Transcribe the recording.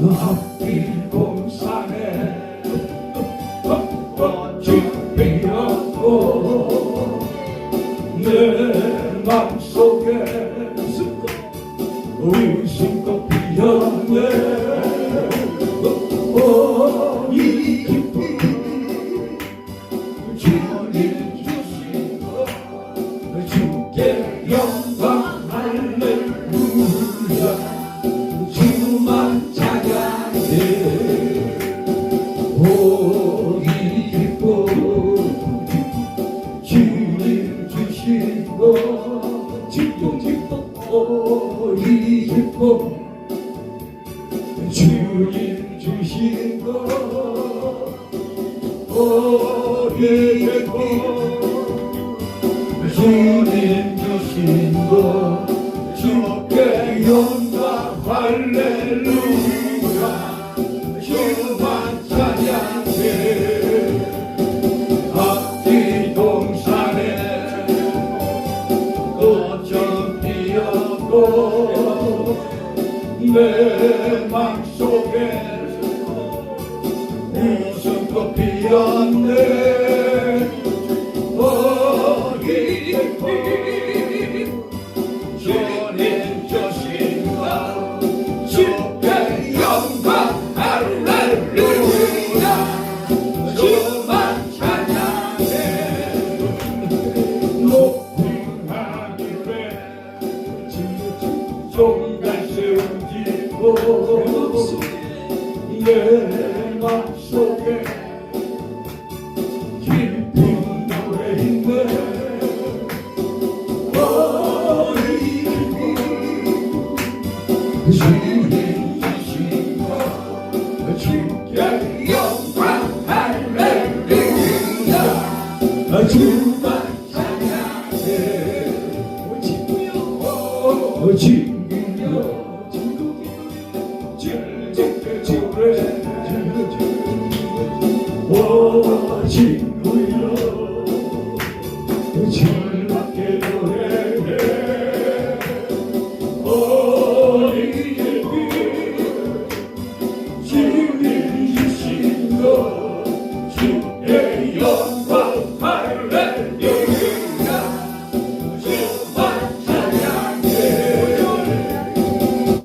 앞길 공산에 꽃이 피었고 내 맘속에 웃음꽃 피었네 오, 이 기쁨 주님 기쁨 오이 기쁨 주님 주시고 오이 기쁨 주님 주신 것 주께 영광 할렐 고 내 맘속에 웃음꽃 피었네. 어리 주 종갈 세우지고 내 맘속에 친 forte.